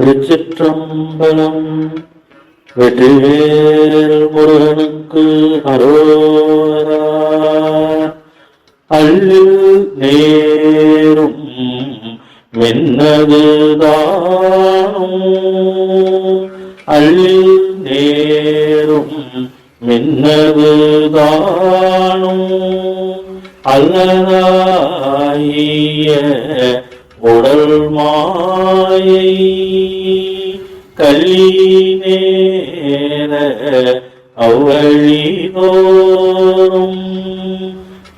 திருச்சிற்றம்பலம். வெற்றிவேல் முருகனுக்கு அரோரா. அள்ளில் நேரும் மின்னதுதானும் தானும் அள்ளில் நேரும் மின்னதுதானும் அல்லதாயிய உடல் மாயை கல்லி நேர அவ்வழி தோறும்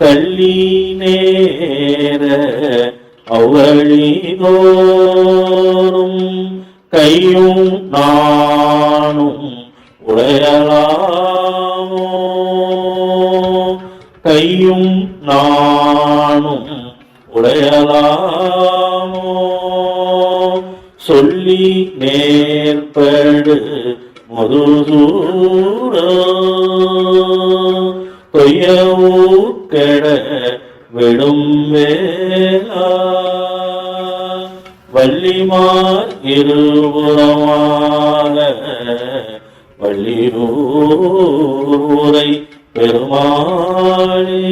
கல்லி நேர அவ்வழி கையும் நானும் உடையலாமோ கையும் நானும் உடையலா உடையலாமோ சொல்லி நேர்படு மதுசூட கொய்யவூக்கட விடும் வேலா வள்ளிமார் இருபுறமான வள்ளியூரை பெருமாளே.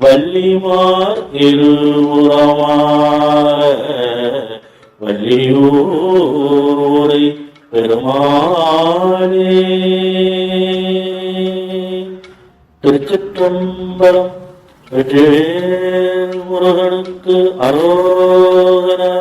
வள்ளிமார் இருபுறமாக வள்ளியூரை பெருமானே. திருச்சிற்றம்பலம் வெற்றிவேல் முருகனுக்கு அரோகரா.